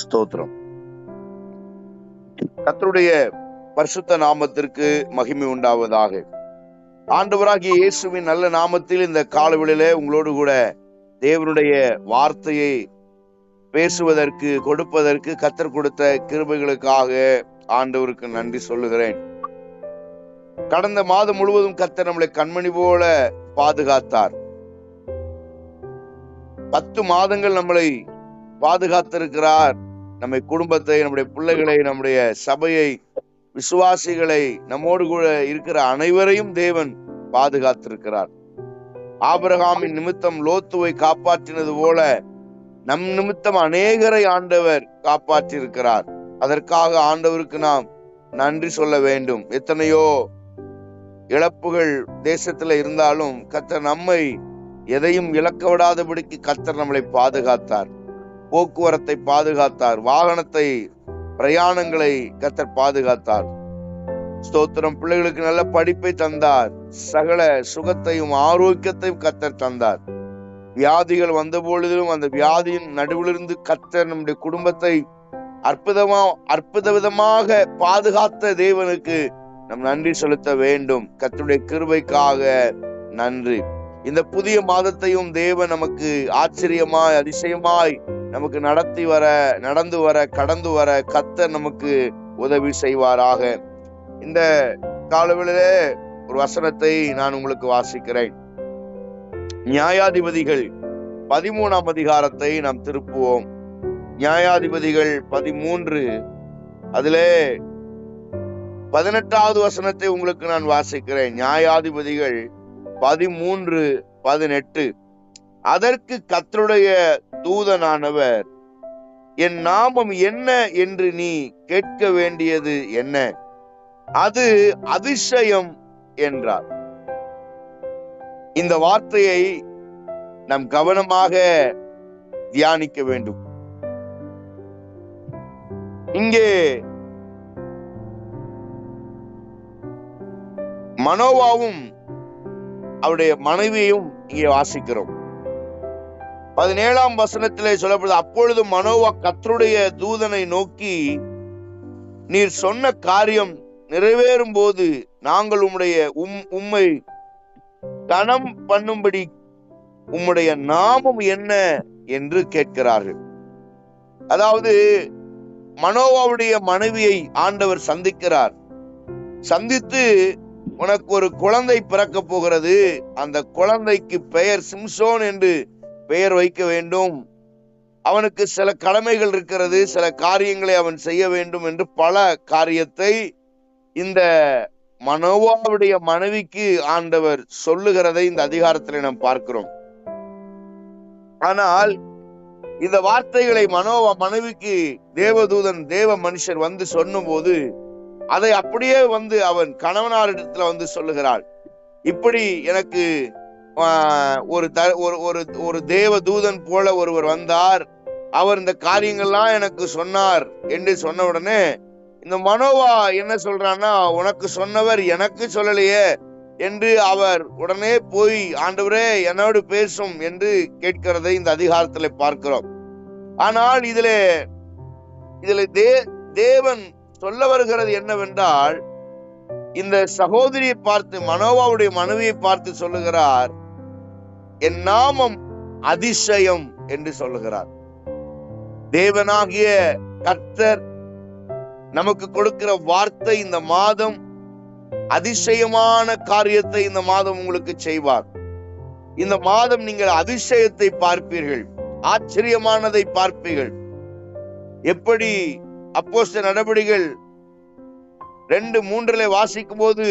ஸ்தோத்திரம். கத்தருடைய பரிசுத்த நாமத்திற்கு மகிமை உண்டாவதாக. ஆண்டவராகிய இயேசுவின் நல்ல நாமத்தில் இந்த காலவெளியிலே உங்களோடு கூட தேவனுடைய வார்த்தையை பேசுவதற்கு கொடுப்பதற்கு கத்தர் கொடுத்த கிருபைகளுக்காக ஆண்டவருக்கு நன்றி சொல்லுகிறேன். கடந்த மாதம் முழுவதும் கத்தர் நம்மளை கண்மணி போல பாதுகாத்தார். பத்து மாதங்கள் நம்மளை பாதுகாத்திருக்கிறார். நம்மை குடும்பத்தை நம்முடைய பிள்ளைகளை நம்முடைய சபையை விசுவாசிகளை நம்மோடு கூட இருக்கிற அனைவரையும் தேவன் பாதுகாத்திருக்கிறார். ஆபிரகாமின் நிமித்தம் லோத்துவை காப்பாற்றினது போல நம் நிமித்தம் அநேகரை ஆண்டவர் காப்பாற்றியிருக்கிறார். அதற்காக ஆண்டவருக்கு நாம் நன்றி சொல்ல வேண்டும். எத்தனையோ இழப்புகள் தேசத்துல இருந்தாலும் கத்தர் நம்மை எதையும் இழக்க விடாதபடிக்கு கத்தர் நம்மளை பாதுகாத்தார். போக்குவரத்தை பாதுகாத்தார். வாகனத்தை பிரயாணங்களை கத்தர் பாதுகாத்தார். ஸ்தோத்திரம். பிள்ளைகளுக்கு நல்ல படிப்பை தந்தார். சகல சுகத்தையும் ஆரோக்கியத்தையும் கத்தர் தந்தார். வியாதிகள் வந்த பொழுதிலும் அந்த வியாதியின் நடுவிலிருந்து கத்தர் நம்முடைய குடும்பத்தை அற்புதமா அற்புத விதமாக பாதுகாத்த தேவனுக்கு நம் நன்றி செலுத்த வேண்டும். கத்தருடைய கிருபைக்காக நன்றி. இந்த புதிய மாதத்தையும் தேவன் நமக்கு ஆச்சரியமாய் அதிசயமாய் நமக்கு நடத்தி வர நடந்து வர கடந்து வர கத்த நமக்கு உதவி செய்வாராக. இந்த காலவிலே ஒரு வசனத்தை நான் உங்களுக்கு வாசிக்கிறேன். நியாயாதிபதிகள் பதிமூணாம் அதிகாரத்தை நாம் திருப்புவோம். நியாயாதிபதிகள் பதிமூன்று அதிலே பதினெட்டாவது வசனத்தை உங்களுக்கு நான் வாசிக்கிறேன். நியாயாதிபதிகள் பதிமூன்று பதினெட்டு. அதற்கு கத்தருடைய தூதனானவர் என் நாமம் என்ன என்று நீ கேட்க வேண்டியது என்ன? அது அதிசயம் என்றார். இந்த வார்த்தையை நாம் கவனமாக தியானிக்க வேண்டும். இங்கே மனோவாவும் அவருடைய மனைவியையும் இங்கே வாசிக்கிறோம். பதினேழாம் வசனத்திலே சொல்லப்படுது அப்பொழுது மனோவா கத்தருடைய தூதனை நோக்கி நீர் சொன்ன காரியம் நிறைவேறும் போது நாங்கள் உம்முடைய உம் உம்மை கணம் பண்ணும்படி உம்முடைய நாமம் என்ன? என்று கேட்கிறார்கள். அதாவது மனோவாவுடைய மனைவியை ஆண்டவர் சந்திக்கிறார். சந்தித்து உனக்கு ஒரு குழந்தை பிறக்க போகிறது. அந்த குழந்தைக்கு பெயர் சிம்சோன் என்று பெயர் வைக்க வேண்டும். அவனுக்கு சில கடமைகள் இருக்கிறது சில காரியங்களை அவன் செய்ய வேண்டும் என்று பல காரியத்தை இந்த மனோவாவுடைய மனைவிக்கு ஆண்டவர் சொல்லுகிறதை இந்த அதிகாரத்தில் நாம் பார்க்கிறோம். ஆனால் இந்த வார்த்தைகளை மனோவா மனைவிக்கு தேவதூதன் தேவ மனுஷர் வந்து சொன்னபோது அதை அப்படியே வந்து அவன் கணவனாரிடத்துல வந்து சொல்லுகிறாள். இப்படி எனக்கு ஒரு த ஒரு ஒரு ஒரு தேவ தூதன் போல ஒருவர் வந்தார். அவர் இந்த காரியங்கள்லாம் எனக்கு சொன்னார் என்று சொன்ன உடனே இந்த மனோவா என்ன சொல்றான்னா உனக்கு சொன்னவர் எனக்கு சொல்லலையே என்று அவர் உடனே போய் ஆண்டவரே என்னோடு பேசும் என்று கேட்கிறதை இந்த அதிகாரத்துல பார்க்கிறோம். ஆனால் இதுல இதுல தே தேவன் சொல்ல வருகிறது என்னவென்றால் இந்த சகோதரியை பார்த்து மனோவாவுடைய மனைவியை பார்த்து சொல்லுகிறார் என் நாமம் அதிசயம் என்று சொல்லுகிறார். தேவனாகிய கர்த்தர் நமக்கு கொடுக்கிற வார்த்தை இந்த மாதம் அதிசயமான காரியத்தை இந்த மாதம் உங்களுக்கு செய்வார். இந்த மாதம் நீங்கள் அதிசயத்தை பார்ப்பீர்கள் ஆச்சரியமானதை பார்ப்பீர்கள். எப்படி அப்போஸ்த நடவடிகள் ரெண்டு மூன்றுல வாசிக்கும் போது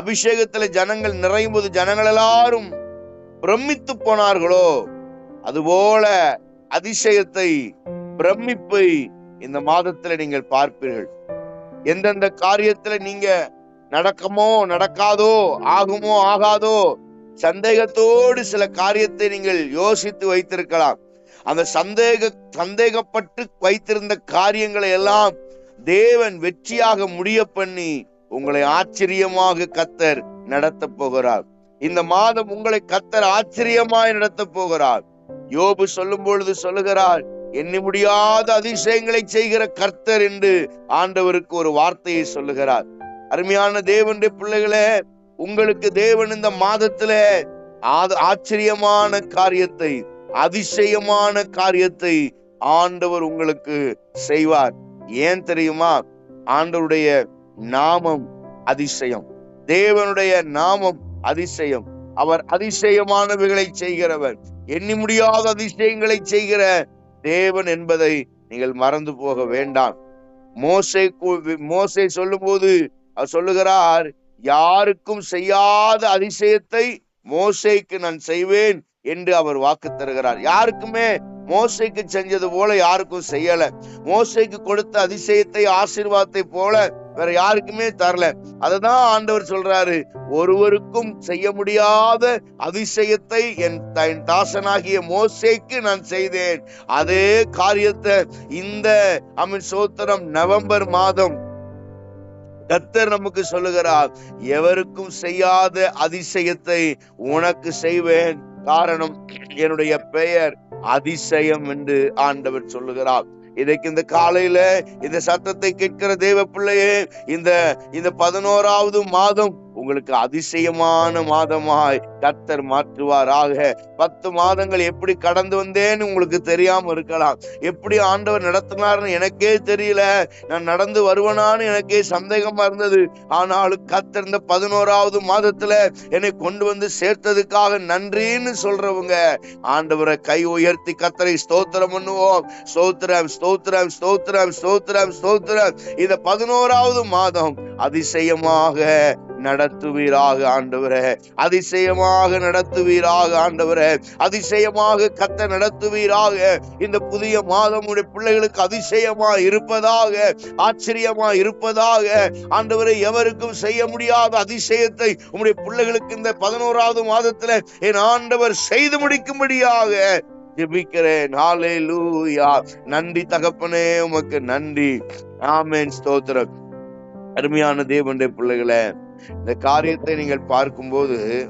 அபிஷேகத்துல ஜனங்கள் நிறையும் போது ஜனங்கள் எல்லாரும் பிரமித்து போனார்களோ? அதுபோல அதிசயத்தை பிரமிப்பை இந்த மாதத்துல நீங்கள் பார்ப்பீர்கள். எந்தெந்த காரியத்துல நீங்க நடக்கமோ நடக்காதோ ஆகுமோ ஆகாதோ சந்தேகத்தோடு சில காரியத்தை நீங்கள் யோசித்து வைத்திருக்கலாம். அந்த சந்தேக சந்தேகப்பட்டு வைத்திருந்த காரியங்களை எல்லாம் தேவன் வெற்றியாக முடிய பண்ணி உங்களை ஆச்சரியமாக கத்தர் நடத்த போகிறார். இந்த மாதம் உங்களை கத்தர் ஆச்சரியமாய் நடத்த போகிறார். யோபு சொல்லும் பொழுது சொல்லுகிறார் எண்ணி முடியாத அதிசயங்களை செய்கிற கர்த்தர் என்று ஆண்டவருக்கு ஒரு வார்த்தையை சொல்லுகிறார். அருமையான தேவனுடைய பிள்ளைகளே உங்களுக்கு தேவன் இந்த மாதத்துல ஆச்சரியமான காரியத்தை அதிசயமான காரியத்தை ஆண்டவர் உங்களுக்கு செய்வார். ஏன் தெரியுமா? ஆண்டவருடைய நாமம் அதிசயம். தேவனுடைய நாமம் அதிசயம். அவர் அதிசயமானவைகளை செய்கிறவர். எண்ணி முடியாத அதிசயங்களை செய்கிற தேவன் என்பதை நீங்கள் மறந்து போக வேண்டாம். மோசை மோசை மோசே சொல்லும்போது அவர் சொல்லுகிறார் யாருக்கும் செய்யாத அதிசயத்தை மோசைக்கு நான் செய்வேன். என்று அவர் வாக்கு தருகிறார். யாருக்குமே மோசைக்கு செஞ்சது போல யாருக்கும் செய்யல. மோசைக்கு கொடுத்த அதிசயத்தை ஆசீர்வாதத்தை போல வேற யாருக்குமே தரல. அததான் ஆண்டவர் சொல்றாரு ஒருவருக்கும் செய்ய முடியாத அதிசயத்தை என் என் தாசனாகிய மோசைக்கு நான் செய்தேன். அதே காரியத்தை இந்த அமின் சோத்திரம் நவம்பர் மாதம் கத்தர் நமக்கு சொல்லுகிறார் எவருக்கும் செய்யாத அதிசயத்தை உனக்கு செய்வேன். காரணம் என்னுடைய பெயர் அதிசயம் என்று ஆண்டவர் சொல்லுகிறார். இதைக்கு இந்த காலையில இந்த சத்தத்தை கேட்கிற தேவ பிள்ளையே இந்த இந்த பதினோராவது மாதம் உங்களுக்கு அதிசயமான மாதமாய் கத்தர் மாற்றுவாராக. பத்து மாதங்கள் எப்படி கடந்து வந்தேன்னு உங்களுக்கு தெரியாம இருக்கலாம். எப்படி ஆண்டவர் நடத்தினார்னு எனக்கே தெரியல. நான் நடந்து வருவனான்னு எனக்கே சந்தேகமா இருந்தது. ஆனாலும் கத்தர் இந்த பதினோராவது மாதத்துல என்னை கொண்டு வந்து சேர்த்ததுக்காக நன்றின்னு சொல்றவங்க ஆண்டவரை கை உயர்த்தி கத்தரை ஸ்தோத்திரம் பண்ணுவோம். ஸ்தோத்திரம் ஸ்தோத்திரம் ஸ்தோத்திரம் ஸ்தோத்திரம் ஸ்தோத்திரம். இந்த பதினோராவது மாதம் அதிசயமாக நடத்துவீராக ஆண்டவரே. அதிசயமாக நடத்துவீராக ஆண்டவரே. அதிசயமாக கத்த நடத்துவீராக. இந்த புதிய மாதம் உடைய பிள்ளைகளுக்கு அதிசயமா இருப்பதாக ஆச்சரியமா இருப்பதாக ஆண்டவரை எவருக்கும் செய்ய முடியாத அதிசயத்தை உங்களுடைய பிள்ளைகளுக்கு இந்த பதினோராவது மாதத்துல என் ஆண்டவர் செய்து முடிக்கும்படியாக ஜெபிக்கிறேன். லூயா நன்றி தகப்பனே உமக்கு நன்றி. ஆமேன். ஸ்தோத்திரம். அருமையான தேவனுடைய பிள்ளைகளை இந்த காரியத்தை நீங்கள் பார்க்கும்போது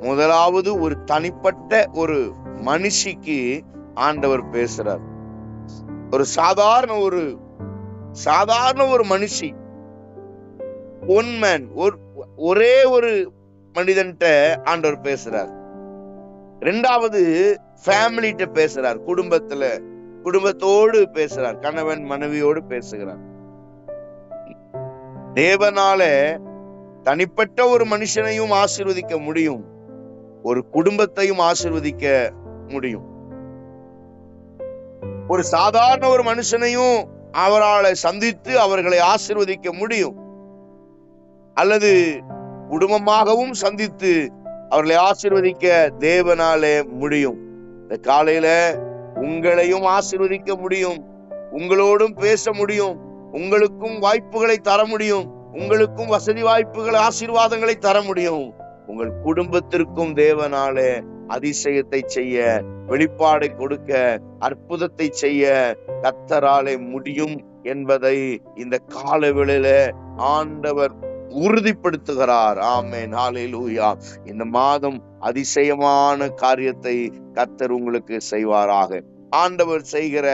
முதலாவது ஒரு தனிப்பட்ட ஒரு மனுஷிக்கு ஆண்டவர் பேசுறார். ஒரு சாதாரண ஒரு சாதாரண ஒரு மனுஷி ஒன் மேன் ஒரு ஒரே ஒரு மனிதன்ட்ட ஆண்டவர் பேசுறார். ரெண்டாவது ஃபேமிலிட்ட பேசுறார் குடும்பத்துல குடும்பத்தோடு பேசுறார் கணவன் மனைவியோடு பேசுகிறார். தேவனால தனிப்பட்ட ஒரு மனுஷனையும் ஆசிர்வதிக்க முடியும். ஒரு குடும்பத்தையும் ஆசிர்வதிக்க முடியும். ஒரு சாதாரண ஒரு மனுஷனையும் அவரால் சந்தித்து அவர்களை ஆசிர்வதிக்க முடியும். அல்லது குடும்பமாகவும் சந்தித்து அவர்களை ஆசிர்வதிக்க தேவனாலே முடியும். இந்த காலையில உங்களையும் ஆசிர்வதிக்க முடியும். உங்களோடும் பேச முடியும். உங்களுக்கும் வாய்ப்புகளை தர முடியும். உங்களுக்கும் வசதி வாய்ப்புகள் ஆசீர்வாதங்களை தர முடியும். உங்கள் குடும்பத்திற்கும் தேவனாலே அதிசயத்தை செய்ய வெளிப்பாடை கொடுக்க அற்புதத்தை செய்ய கத்தராலே முடியும் என்பதை இந்த கால வேளையில ஆண்டவர் உறுதிப்படுத்துகிறார். ஆமே நாளே லூயா இந்த மாதம் அதிசயமான காரியத்தை கத்தர் உங்களுக்கு செய்வாராக. ஆண்டவர் செய்கிற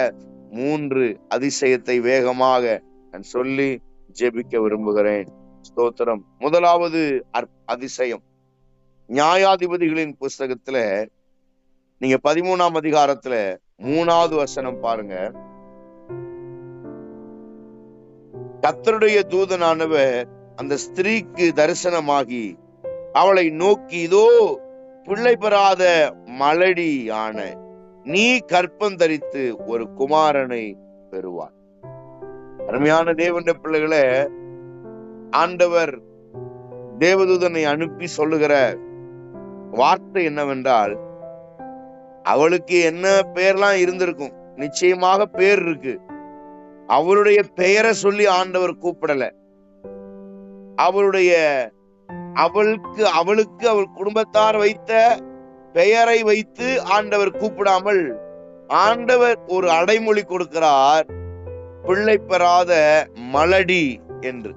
மூன்று அதிசயத்தை வேகமாக நான் சொல்லி ஜெபிக்க விரும்புகிறேன். ஸ்தோத்திரம். முதலாவது அதிசயம். நியாயாதிபதிகளின் புஸ்தகத்துல நீங்க பதிமூணாம் அதிகாரத்துல மூணாவது வசனம் பாருங்க. கத்தருடைய தூதனானவர் அந்த ஸ்திரீக்கு தரிசனமாகி அவளை நோக்கி இதோ பிள்ளை பெறாத மலடி ஆன நீ கற்பம் தரித்து ஒரு குமாரனை பெறுவார் அருமையான தேவன் பிள்ளைகளை ஆண்டவர் தேவதூதனை அனுப்பி சொல்லுகிற வார்த்தை என்னவென்றால் அவளுக்கு என்ன பெயர்லாம் இருந்திருக்கும்? நிச்சயமாக பேர் இருக்கு. அவளுடைய பெயரை சொல்லி ஆண்டவர் கூப்பிடல. அவளுடைய அவளுக்கு அவளுக்கு அவள் குடும்பத்தார் வைத்த பெயரை வைத்து ஆண்டவர் கூப்பிடாமல் ஆண்டவர் ஒரு அடைமொழி கொடுக்கிறார். பிள்ளை பெறாத மலடி என்று.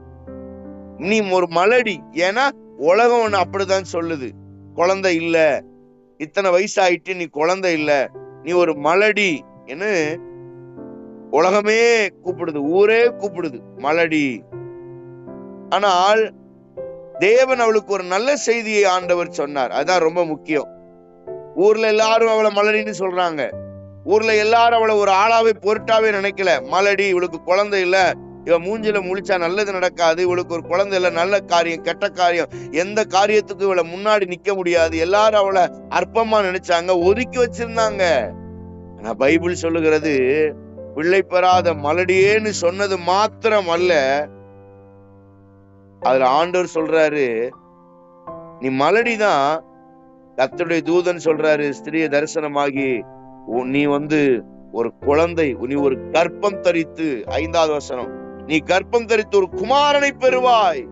நீ ஒரு மலடி. ஏன்னா உலகம் ஒண்ணு அப்படிதான் சொல்லுது. குழந்தை இல்ல. இத்தனை வயசாயிட்டு நீ குழந்தை இல்ல. நீ ஒரு மலடி என்று உலகமே கூப்பிடுது. ஊரே கூப்பிடுது மலடி. ஆனால் தேவன் அவளுக்கு ஒரு நல்ல செய்தியை ஆண்டவர் சொன்னார். அதான் ரொம்ப முக்கியம். ஊர்ல எல்லாரும் அவளை மலடின்னு சொல்றாங்க. ஊர்ல எல்லாரும் அவளை ஒரு ஆளாவே பொருட்டாவே நினைக்கல. மலடி இவளுக்கு குழந்தை இல்ல. இவ மூஞ்சில முழிச்சா நல்லது நடக்காது. இவளுக்கு ஒரு குழந்தை இல்ல நல்ல காரியம் கெட்ட காரியம். எந்த காரியத்துக்கும் இவளை முன்னாடி நிக்க முடியாது. எல்லாரும் அவளை அற்பமா நினைச்சாங்க ஒதுக்கி வச்சிருந்தாங்க. ஆனா பைபிள் சொல்லுகிறது பிள்ளை பெறாத மலடியேன்னு சொன்னது மாத்திரம் அல்ல. அதுல ஆண்டவர் சொல்றாரு நீ மலடிதான். கர்த்தருடைய தூதன் சொல்றாரு ஸ்திரிய தரிசனமாகி நீ வந்து ஒரு குழந்தை நீ ஒரு கர்ப்பம் தரித்து ஐந்தாவது வசனம் நீ கர்ப்பம் தரித்து ஒரு குமாரனை பெறுவாய்.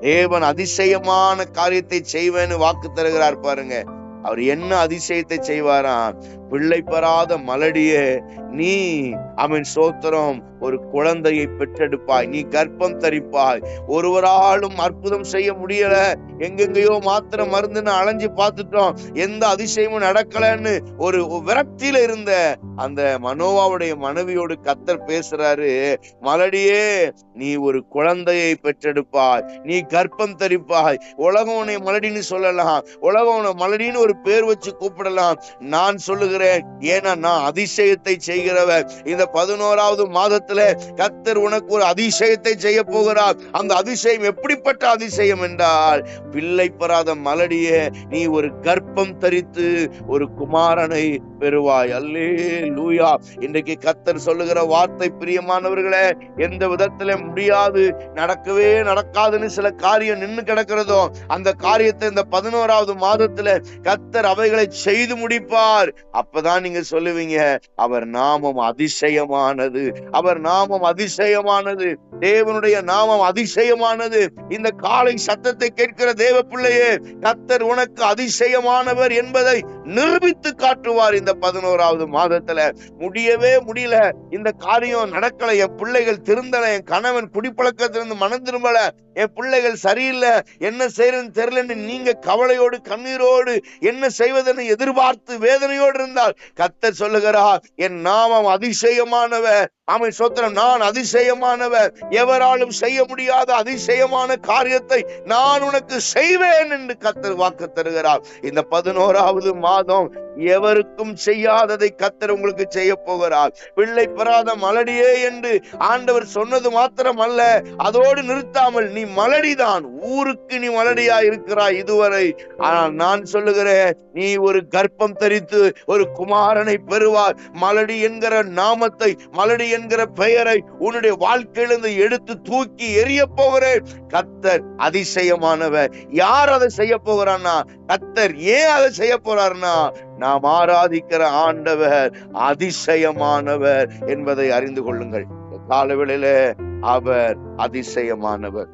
தேவன் அதிசயமான காரியத்தை செய்வேன்னு வாக்கு தருகிறார் பாருங்க. அவர் என்ன அதிசயத்தை செய்வாராம்? பிள்ளை பெறாத மலடியே நீ அவன் சோத்திரம் ஒரு குழந்தையை பெற்றெடுப்பாய். நீ கர்ப்பம் தரிப்பாய். ஒருவராலும் அற்புதம் செய்ய முடியல. எங்கெங்கயோ மாத்திரை மருந்துன்னு அலைஞ்சு பார்த்துட்டோம். எந்த அதிசயமும் நடக்கலன்னு ஒரு விரக்தியில இருந்த அந்த மனோவாவுடைய மனைவியோடு கத்தர் பேசுறாரு. மலடியே நீ ஒரு குழந்தையை பெற்றெடுப்பாய். நீ கர்ப்பம் தரிப்பாய். உலகம் உன்னை மலடின்னு சொல்லலாம். உலகம் மலடின்னு ஒரு பேர் வச்சு கூப்பிடலாம். நான் சொல்லுகிறேன் சொல்லுகிறேன். ஏன்னா நான் அதிசயத்தை செய்கிறவர் இந்த பதினோராவது மாதத்துல கத்தர் உனக்கு ஒரு அதிசயத்தை செய்ய போகிறார். அந்த அதிசயம் எப்படிப்பட்ட அதிசயம் என்றால் பிள்ளை பெறாத மலடிய நீ ஒரு கர்ப்பம் தரித்து ஒரு குமாரனை பெறுவாய். அல்லே லூயா இன்றைக்கு கத்தர் சொல்லுகிற வார்த்தை பிரியமானவர்களே எந்த விதத்துல முடியாது நடக்கவே நடக்காதுன்னு சில காரியம் நின்று கிடக்கிறதோ அந்த காரியத்தை இந்த பதினோராவது மாதத்துல கத்தர் அவைகளை செய்து முடிப்பார். அப்பதான் நீங்க சொல்லுவீங்க அவர் நாமம் அதிசயமானது அவர் நாமம் அதிசயமானது தேவனுடைய நாமம் அதிசயமானது. இந்த காலை சத்தத்தை கேட்கிற தேவ பிள்ளையே கத்தர் உனக்கு அதிசயமானவர் என்பதை நிரூபித்து காட்டுவார் இந்த பதினோராவது மாதத்துல. முடியவே முடியல இந்த காரியம் நடக்கல என் பிள்ளைகள் திருந்தல என் கணவன் குடிப்பழக்கத்திலிருந்து மனம் திரும்பல என் பிள்ளைகள் சரியில்லை என்ன செய்யறதுன்னு தெரியலன்னு நீங்க கவலையோடு கண்ணீரோடு என்ன செய்வதென எதிர்பார்த்து வேதனையோடு இருந்தால் கத்தர் சொல்லுகிறார் என் நாமம் அதிசயமானவ அவன் சொத்திரம் நான் அதிசயமானவர். எவராலும் செய்ய முடியாத அதிசயமான காரியத்தை நான் உனக்கு செய்வேன் என்று கத்தர் வாக்கு தருகிறார். இந்த பதினோராவது மாதம் எவருக்கும் செய்யாததை கத்தர் உங்களுக்கு செய்ய போகிறார். பிள்ளை பெறாத மலடியே என்று ஆண்டவர் சொன்னது மாத்திரம் அல்ல அதோடு நிறுத்தாமல் நீ மலடிதான் ஊருக்கு நீ மலடியா இருக்கிறாய் இதுவரை. ஆனால் நான் சொல்லுகிறேன் நீ ஒரு கர்ப்பம் தரித்து ஒரு குமாரனை பெறுவார் மலடி என்கிற நாமத்தை மலடி என்கிற பெயரை உன்னுடைய வாழ்க்கையிலிருந்து எடுத்து தூக்கி எரிய போகிறேன். கத்தர் அதிசயமானவர். யார் அதை செய்ய போகிறான்னா? கத்தர் ஏன் அதை செய்ய போறார்னா நாம் ஆராதிக்கிற ஆண்டவர் அதிசயமானவர் என்பதை அறிந்து கொள்ளுங்கள். காலவெளியில அவர் அதிசயமானவர்.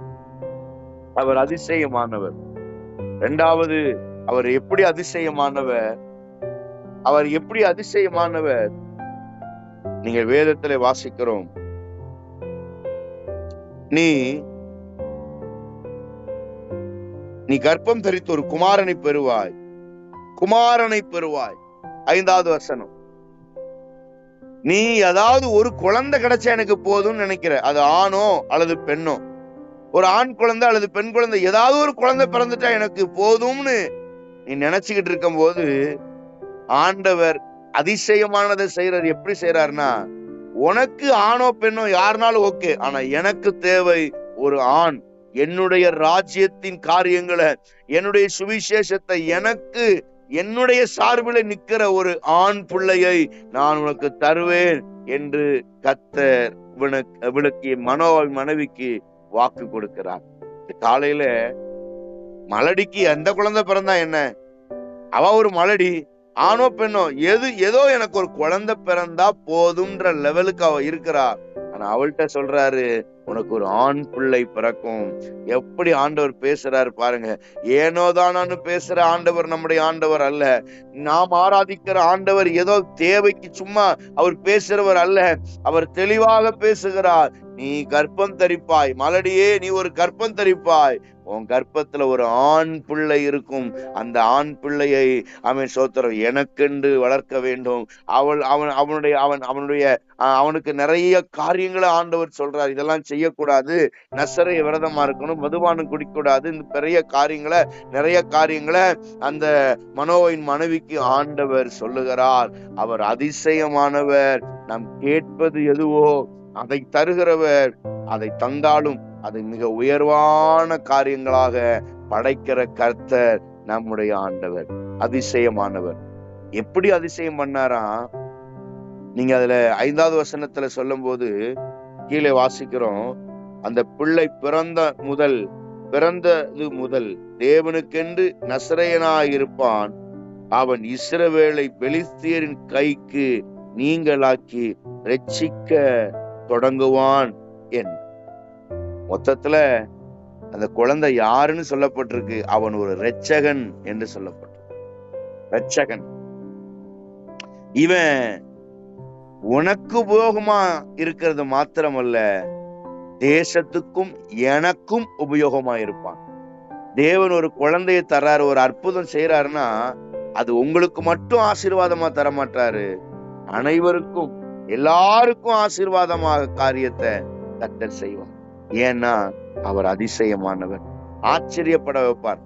அவர் அதிசயமானவர். இரண்டாவது அவர் எப்படி அதிசயமானவர்? அவர் எப்படி அதிசயமானவர்? நீங்க வேதத்துல வாசிக்கிறோம். நீ நீ கர்ப்பம் தரித்து ஒரு குமாரனை பெறுவாய். குமாரனை பெறுவாய். ஐந்தாவது வசனம். நீ ஏதாவது ஒரு குழந்தை கிடைச்சா எனக்கு போதும்னு நினைக்கிற. அது ஆணோ அல்லது பெண்ணோ? ஒரு ஆண் குழந்தை அல்லது பெண் குழந்தை ஏதாவது ஒரு குழந்தை பிறந்துட்டா எனக்கு போதும்னு நீ நினைச்சுக்கிட்டு இருக்கும் போது ஆண்டவர் அதிசயமானதை செய்யறாரு எப்படி செய்யறாருன்னா உனக்கு ஆணோ பெண்ணோ யாருனாலும் ஓகே ஆனா எனக்கு தேவை ஒரு ஆண். என்னுடைய ராஜ்யத்தின் காரியங்களை என்னுடைய சுவிசேஷத்தை எனக்கு என்னுடைய சார்பில் நிக்கிற ஒரு ஆண் பிள்ளையை நான் உனக்கு தருவேன் என்று கத்தர் விளக்கி இவளுக்கு மனோ மனைவிக்கு வாக்கு கொடுக்கிறார். காலையில மலடிக்கு எந்த குழந்தை பிறந்தா என்ன? அவ ஒரு மலடி. ஆணோ பெண்ணோ எது ஏதோ எனக்கு ஒரு குழந்தை பிறந்தா போதும்ன்ற லெவலுக்கு அவ இருக்கிறா. ஆனா அவள்கிட்ட சொல்றாரு உனக்கு ஒரு ஆண் பிள்ளை பிறக்கும். எப்படி ஆண்டவர் பேசுறாரு பாருங்க. ஏனோதானு பேசுற ஆண்டவர் நம்முடைய ஆண்டவர் அல்ல. நாம் ஆராதிக்கிற ஆண்டவர் ஏதோ தேவைக்கு சும்மா அவர் பேசுறவர் அல்ல. அவர் தெளிவாக பேசுகிறார். நீ கர்ப்பம் தரிப்பாய். மலடியே நீ ஒரு கர்ப்பம் தரிப்பாய். உன் கர்ப்பத்துல ஒரு ஆண் பிள்ளை இருக்கும். அந்த ஆண் பிள்ளையை அவன் சோத்திரம் எனக்கென்று வளர்க்க வேண்டும். அவள் அவன் அவனுடைய அவன் அவனுடைய அவனுக்கு நிறைய காரியங்களை ஆண்டவர் சொல்றார். இதெல்லாம் செய்யக்கூடாது. நசரை விரதமா இருக்கணும். மதுபானம் குடிக்கூடாது. இந்த பெரிய காரியங்களை நிறைய காரியங்களை அந்த மனோவின் மனைவிக்கு ஆண்டவர் சொல்லுகிறார். அவர் அதிசயமானவர். நாம் கேட்பது எதுவோ அதை தருகிறவர். அதை தந்தாலும் அதை மிக உயர்வான காரியங்களாக படைக்கிற கர்த்தர் நம்முடைய ஆண்டவர். அதிசயமானவர். எப்படி அதிசயம் பண்ணாரா? நீங்க அதுல ஐந்தாவது வசனத்துல சொல்லும் போது கீழே வாசிக்கிறோம். அந்த பிள்ளை பிறந்த முதல் பிறந்தது முதல் தேவனுக்கென்று நசரையனாயிருப்பான். அவன் இஸ்ரவேலை பெலிஸ்தியரின் கைக்கு நீங்களாக்கி ரட்சிக்க தொடங்குவான் என். மொத்தத்துல அந்த குழந்தை யாருன்னு சொல்லப்பட்டிருக்கு? அவன் ஒரு ரட்சகன் என்று சொல்லப்பட்டிருக்கு. ரட்சகன் இவன் உனக்கு உபயோகமா இருக்கிறது மாத்திரமல்ல தேசத்துக்கும் எனக்கும் உபயோகமா இருப்பான். தேவன் ஒரு குழந்தையை தர்றாரு ஒரு அற்புதம் செய்யறாருன்னா அது உங்களுக்கு மட்டும் ஆசீர்வாதமா தர மாட்டாரு அனைவருக்கும் எல்லாருக்கும் ஆசீர்வாதமாக காரியத்தை கத்தர் செய்வார். ஏன்னா அவர் அதிசயமானவர். ஆச்சரியப்பட வைப்பார்.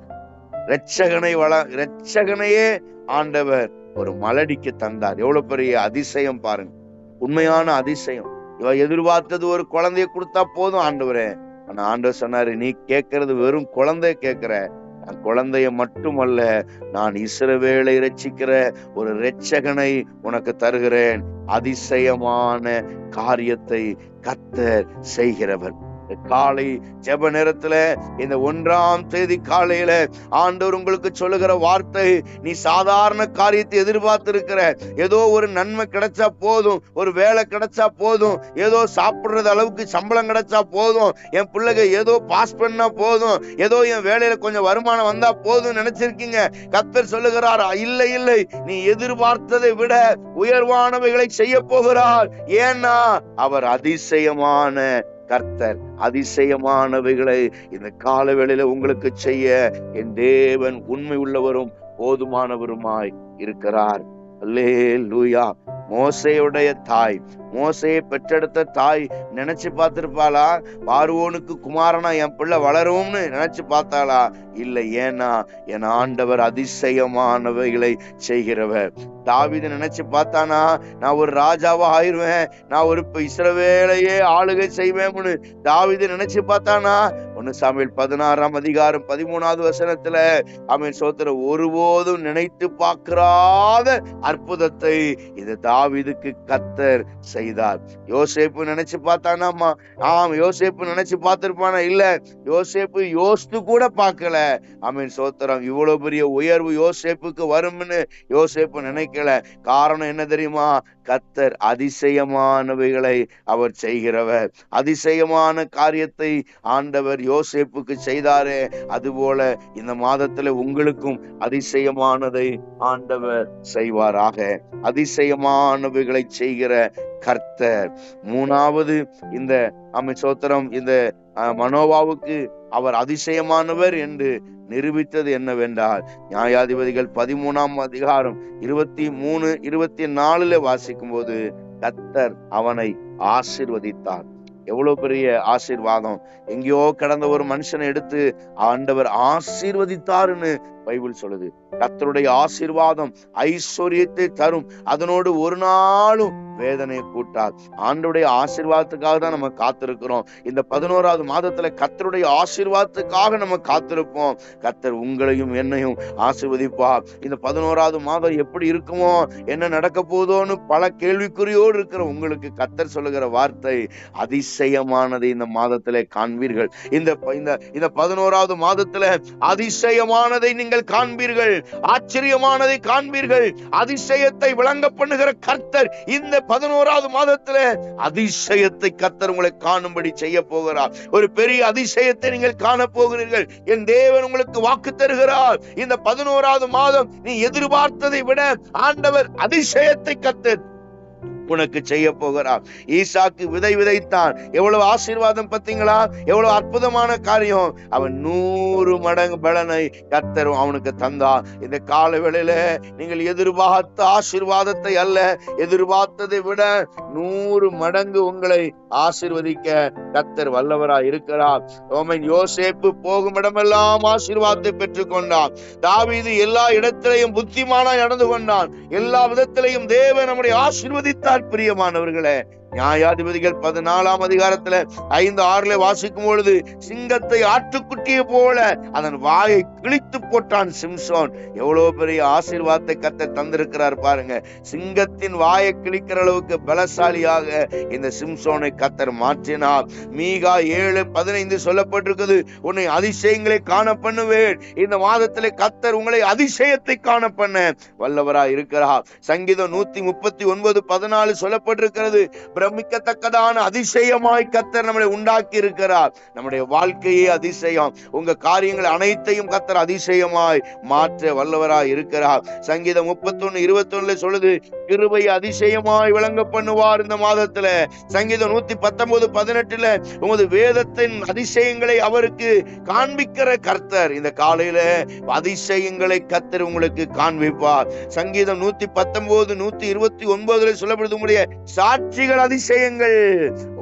இரட்சகனை வள இரட்சகனையே ஆண்டவர் ஒரு மலடிக்கு தந்தார். எவ்வளவு பெரிய அதிசயம் பாருங்க. உண்மையான அதிசயம். இவ எதிர்பார்த்தது ஒரு குழந்தைய கொடுத்தா போதும் ஆண்டவரே. ஆனா ஆண்டவர் சொன்னாரு நீ கேட்கறது வெறும் குழந்தைய கேட்கிற. நான் குழந்தைய மட்டுமல்ல நான் இஸ்ரவேலை ரட்சிக்கிற ஒரு ரட்சகனை உனக்கு தருகிறேன். அதிசயமான காரியத்தை கத்தர் செய்கிறவர். காலை ஜெப நேரத்துல இந்த ஒன்றாம் தேதி காலையில ஆண்டவர் உங்களுக்கு சொல்லுகிற வார்த்தை நீ சாதாரண காரியத்தை எதிர்பார்த்திருக்கிற. ஏதோ ஒரு நன்மை கிடைச்சா போதும் ஒரு வேலை கிடைச்சா போதும் ஏதோ சாப்பிடுறது அளவுக்கு சம்பளம் கிடைச்சா போதும் என் பிள்ளைங்க ஏதோ பாஸ் பண்ணா போதும் ஏதோ என் வேலையில கொஞ்சம் வருமானம் வந்தா போதும் நினைச்சிருக்கீங்க. கத்தர் சொல்லுகிறார் இல்லை இல்லை நீ எதிர்பார்த்ததை விட உயர்வானவைகளை செய்ய போகிறார் ஏன்னா அவர் அதிசயமான கர்த்தர் அதிசயமானவைகளை இந்த காலவேளையில உங்களுக்கு செய்ய என் தேவன் உண்மை உள்ளவரும் போதுமானவருமாய் இருக்கிறார். அல்லே லூயா மோசையுடைய தாய். மோசையை பெற்றெடுத்த தாய் நினைச்சு பார்த்திருப்பாளா? பார்வோனுக்கு குமாரனா என் பிள்ளை வளரும்னு நினைச்சு பார்த்தாளா? இல்லை ஏன்னா என் ஆண்டவர் அதிசயமானவைகளை செய்கிறவர். தாவித நினைச்சு பார்த்தானா? நான் ஒரு ராஜாவா ஆயிருவேன். நான் ஒரு இப்ப இஸ்ரவேலையே ஆளுகை செய்வேன்னு தாவித நினைச்சு பார்த்தானா? ஒன்னு சாமியில் பதினாறாம் அதிகாரம் பதிமூணாவது வசனத்துல அவன் சோத்திர ஒருபோதும் நினைத்து பார்க்கிறாத அற்புதத்தை இது தாவிதுக்கு கத்தர் செய்தார். யோசேப்பு நினைச்சு பார்த்தானாமா? ஆம் யோசேப்பு நினைச்சு பார்த்திருப்பானா? இல்ல யோசேப்பு யோசித்து கூட பார்க்கல. அவன் சோத்திரம் இவ்வளவு பெரிய உயர்வு யோசேப்புக்கு வரும்னு யோசேப்பு நினைக்கல. காரணம் என்ன தெரியுமா? கத்தர் அதிசயமானவைகளை அவர் செய்கிறவர். அதிசயமான காரியத்தை ஆண்டவர் யோசேப்புக்கு செய்தாரே அதுபோல இந்த மாதத்துல உங்களுக்கும் அதிசயமானதை ஆண்டவர் செய்வாராக. அதிசயமானவைகளை செய்கிற கர்த்தர். மூணாவது இந்த அமைச்சோத்திரம் இந்த அஹ், மனோவாவுக்கு அவர் அதிசயமானவர் என்று நிரூபித்தது என்னவென்றால் நியாயாதிபதிகள் பதிமூணாம் அதிகாரம் இருபத்தி மூணு இருபத்தி நாலுல வாசிக்கும் போது கத்தர் அவனை ஆசிர்வதித்தார். எவ்வளவு பெரிய ஆசீர்வாதம். எங்கேயோ கடந்த ஒரு மனுஷனை எடுத்து ஆண்டவர் ஆசீர்வதித்தாருன்னு பைபிள் சொல்லுது. கத்தருடைய ஆசீர்வாதம் ஐஸ்வர்யத்தை தரும். அதனோடு ஒரு நாளும் வேதனையை கூட்டார் ஆண்டுடைய ஆசீர்வாதத்துக்காக தான் நம்ம காத்திருக்கிறோம். இந்த பதினோராவது மாதத்துல கத்தருடைய ஆசீர்வாதத்துக்காக நம்ம காத்திருப்போம். கத்தர் உங்களையும் என்னையும் ஆசிர்வதிப்பார். இந்த பதினோராவது மாதம் எப்படி இருக்குமோ என்ன நடக்க போதோன்னு பல கேள்விக்குறியோடு இருக்கிற உங்களுக்கு கத்தர் சொல்லுகிற வார்த்தை அதிசயமானதை இந்த மாதத்திலே காண்பீர்கள். இந்த இந்த இந்த பதினோராவது மாதத்துல அதிசயமானதை நீங்கள் நீங்கள் காண்பீர்கள். ஆச்சரியமானதை காண்பீர்கள். அதிசயத்தை விளங்க பண்ணுகிற கர்த்தர் இந்த பதினோராவது மாதத்துல அதிசயத்தை கர்த்தர் உங்களை காணும்படி செய்ய போகிறார். ஒரு பெரிய அதிசயத்தை நீங்கள் காண போகிறீர்கள். என் தேவன் உங்களுக்கு வாக்கு தருகிறார். இந்த பதினோராவது மாதம் நீ எதிர்பார்த்ததை விட ஆண்டவர் அதிசயத்தை கத்தர் உனக்கு செய்ய போகிறார். ஈசாக்கு விதை விதைத்தான். எவ்வளவு ஆசீர்வாதம் பார்த்தீங்களா? எவ்வளவு அற்புதமான காரியம். அவன் நூறு மடங்கு பலனை கத்தரும் அவனுக்கு தந்தான் இந்த கால வேளையில நீங்கள் எதிர்பார்த்த ஆசீர்வாதத்தை அல்ல எதிர்பார்த்ததை விட நூறு மடங்கு உங்களை ஆசிர்வதிக்க கத்தர் வல்லவரா இருக்கிறார். ரோமன் யோசேப்பு போகும் இடமெல்லாம் ஆசீர்வாதத்தை பெற்றுக் கொண்டான். தாவீது எல்லா இடத்திலையும் புத்திமானா நடந்து கொண்டான். எல்லா விதத்திலையும் தேவன் நம்முடைய ஆசீர்வதித்தார் பிரியமானவர்களே நியாயாதிபதிகள் பதினாலாம் அதிகாரத்துல ஐந்து ஆறுல வாசிக்கும் பொழுது சிங்கத்தை ஆட்டுக்குட்டியை போல அதன் வாயை கிழித்து போட்டான் சிம்சோன். எவ்வளவு பெரிய ஆசீர்வாதத்தை கத்த தந்திருக்கிறார் பாருங்க. சிங்கத்தின் வாயை கிழிக்கிற அளவுக்கு பலசாலியாக இந்த சிம்சோனை கத்தர் மாற்றினார். மீகா ஏழு பதினைந்து சொல்லப்பட்டிருக்குது உன்னை அதிசயங்களை காண பண்ணுவேன். இந்த மாதத்திலே கத்தர் உங்களை அதிசயத்தை காண பண்ண வல்லவரா இருக்கிறார் சங்கீதம் நூத்தி முப்பத்தி ஒன்பது பதினாலு சொல்லப்பட்டிருக்கிறது பிரமிக்கத்தக்கதான அதிசயமாய் கத்தர் நம்மளை உண்டாக்கி இருக்கிறார் நம்முடைய வாழ்க்கையே அதிசயம். உங்க காரியங்கள் அனைத்தையும் கத்தர் அதிசயமாய் மாற்ற வல்லவராய் இருக்கிறார். சங்கீதம் முப்பத்தொன்னு இருபத்தொன்னுல சொல்லுது கிருபை அதிசயமாய் விளங்க பண்ணுவார் இந்த மாதத்துல. சங்கீதம் நூத்தி பத்தொன்பது பதினெட்டுல உமது வேதத்தின் அதிசயங்களை அவருக்கு காண்பிக்கிற கர்த்தர். இந்த காலையில அதிசயங்களை கத்தர் உங்களுக்கு காண்பிப்பார். சங்கீதம் நூத்தி பத்தொன்பது நூத்தி இருபத்தி ஒன்பதுல சொல்லப்படுது உங்களுடைய சாட்சிகள் அதிசயங்கள்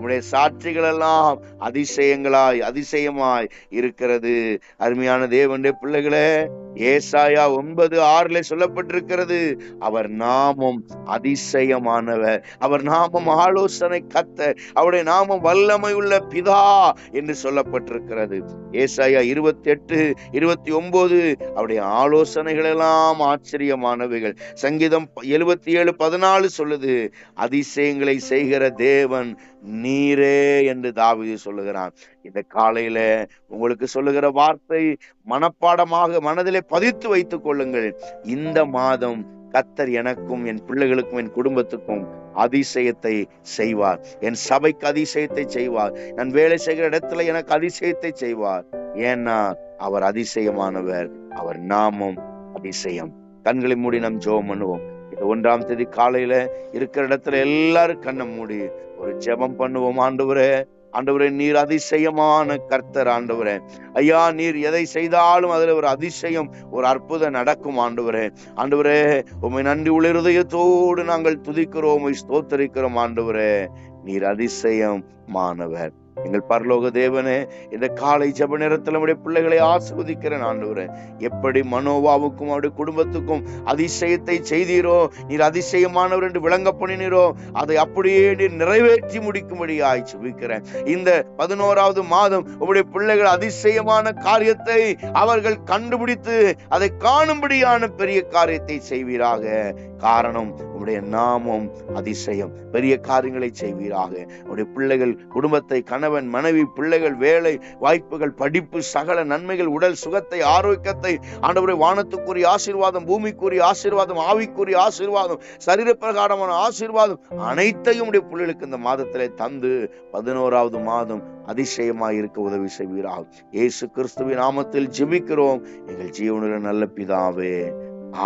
உங்களுடைய சாட்சிகள் எல்லாம் அதிசயங்களாய் அதிசயமாய் இருக்கிறது. அருமையான தேவனுடைய பிள்ளைகளே ஏசாயா ஒன்பது ஆறுல சொல்லப்பட்டிருக்கிறது அவர் நாமம் அதிசயமானவர். அவர் நாமம் ஆலோசனை கத்த அவருடைய நாமம் வல்லமை உள்ள பிதா என்று சொல்லப்பட்டிருக்கிறது. ஏசாயா இருபத்தி எட்டு இருபத்தி ஒன்பது அவருடைய ஆலோசனைகள் எல்லாம் ஆச்சரியமானவைகள். சங்கீதம் எழுபத்தி ஏழு பதினாலு சொல்லுது அதிசயங்களை செய்கிற தேவன் நீ நீரே என்று தாவிது சொல்லுகிறான். இந்த காலையில உங்களுக்கு சொல்லுகிற வார்த்தை மனப்பாடமாக மனதிலே பதித்து வைத்துக் கொள்ளுங்கள். இந்த மாதம் கத்தர் எனக்கும் என் பிள்ளைகளுக்கும் என் குடும்பத்துக்கும் அதிசயத்தை செய்வார். என் சபைக்கு அதிசயத்தை செய்வார். நான் வேலை செய்கிற இடத்துல எனக்கு அதிசயத்தை செய்வார். ஏன்னா அவர் அதிசயமானவர். அவர் நாமம் அதிசயம். கண்களை மூடி நாம் ஜோம் பண்ணுவோம். இந்த ஒன்றாம் தேதி காலையில இருக்கிற இடத்துல எல்லாரும் கண்ணை மூடி ஒரு ஜெபம் பண்ணுவோம் ஆண்டவரே. ஆண்டவரே நீர் அதிசயமான கர்த்தர் ஆண்டவரே. ஐயா நீர் எதை செய்தாலும் அதுல ஒரு அதிசயம் ஒரு அற்புதம் நடக்கும் ஆண்டவரே. ஆண்டவரே உண்மை நன்றி உளிருதயத்தோடு நாங்கள் துதிக்கிறோம் உம்மை ஸ்தோத்தரிக்கிறோம் ஆண்டவரே. நீர் அதிசயம் மாணவர் எங்கள் பரலோக தேவனே இந்த காலை ஜப நேரத்தில் நம்முடைய பிள்ளைகளை ஆசிர்வதிக்கிறேன் ஆண்டவரே. எப்படி மனோவாவுக்கும் அவருடைய குடும்பத்துக்கும் அதிசயத்தை செய்தீரோ நீர் அதிசயமானவர் என்று விளங்க பண்ணினீரோ அதை அப்படியே நீர் நிறைவேற்றி முடிக்கும்படி ஆய்ச்சிக்கிறேன் இந்த பதினோராவது மாதம் உங்களுடைய பிள்ளைகள் அதிசயமான காரியத்தை அவர்கள் கண்டுபிடித்து அதை காணும்படியான பெரிய காரியத்தை செய்வீராக. காரணம் உடைய நாமம் அதிசயம். பெரிய காரியங்களை செய்வீராக. உடைய பிள்ளைகள் குடும்பத்தை கணவன் மனைவி பிள்ளைகள் வேலை வாய்ப்புகள் படிப்பு சகல நன்மைகள் உடல் சுகத்தை ஆரோக்கியத்தை ஆண்டவரை வானத்துக்குரிய ஆசீர்வாதம் பூமிக்குரிய ஆசீர்வாதம் ஆவிக்குரிய ஆசீர்வாதம் சரீர பிரகாரமான ஆசீர்வாதம் அனைத்தையும் உடைய பிள்ளைகளுக்கு இந்த மாதத்திலே தந்து பதினோராவது மாதம் அதிசயமாக இருக்க உதவி செய்வீராக. இயேசு கிறிஸ்துவின் நாமத்தில் ஜெபிக்கிறோம். எங்கள் ஜீவனுள்ள நல்ல பிதாவே.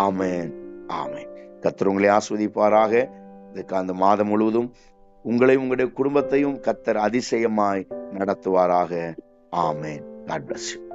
ஆமேன். ஆமேன். கத்தர் உங்களை ஆஸ்வதிப்பாராக. இதுக்கு அந்த மாதம் முழுவதும் உங்களை உங்களுடைய குடும்பத்தையும் கத்தர் அதிசயமாய் நடத்துவாராக. ஆமேன். God bless you